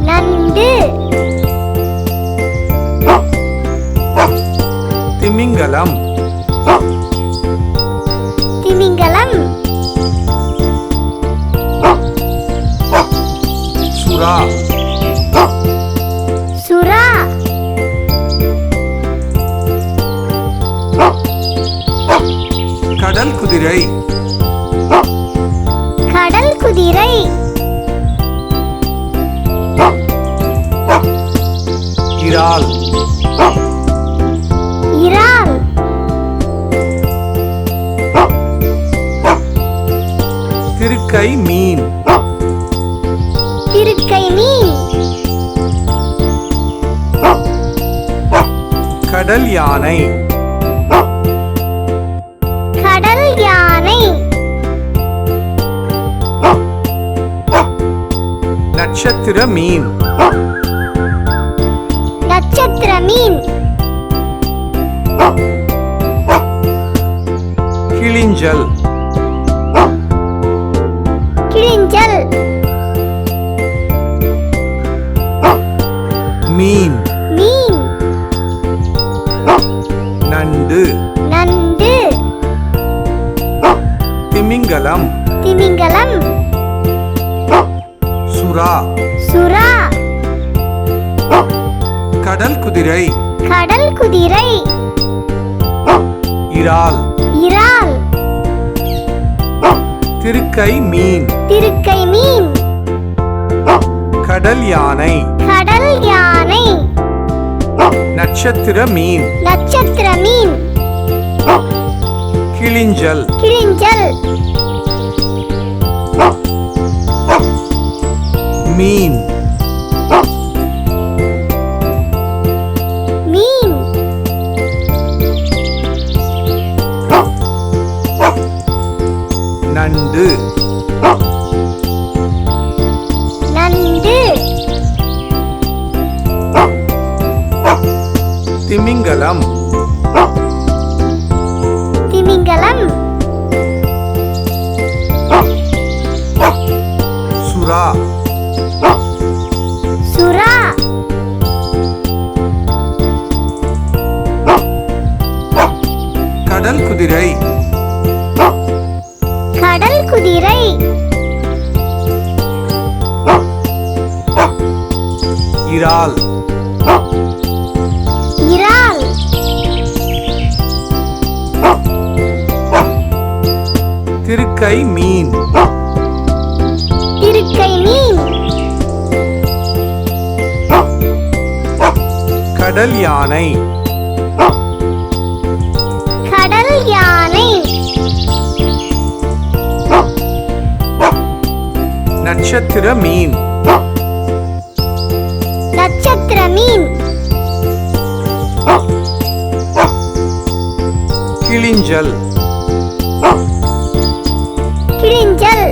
நண்டு. திமிங்கலம். திமிங்கலம். சுறா. சுறா. கடல் குதிரை. குதிரை. இறால். இறால். திருக்கை மீன். திருக்கை மீன். கடல் யானை. நட்சத்திர மீன். நட்சத்திர மீன். கிளிஞ்சல். கிழிஞ்சல் மீன். மீன். நண்டு. நண்டு. திமிங்கலம். திமிங்கலம். சுறா. சுறா. கடல் குதிரை. கடல் குதிரை. இறால். இறால். திருக்கை மீன். திருக்கை மீன். கடல் யானை. கடல் யானை. நட்சத்திர மீன். நட்சத்திர மீன். கிளிஞ்சல். கிழிஞ்சல் மீன். மீன். நண்டு. நண்டு. திமிங்கலம். திமிங்கலம். சுறா. கடல் குதிரை. கடல் குதிரை. இறால். இறால். திருக்கை மீன். திருக்கை மீன். கடல் யானை. நட்சத்திர மீன் நட்சத்திர மீன் கிளிஞ்சல் கிழிஞ்சல்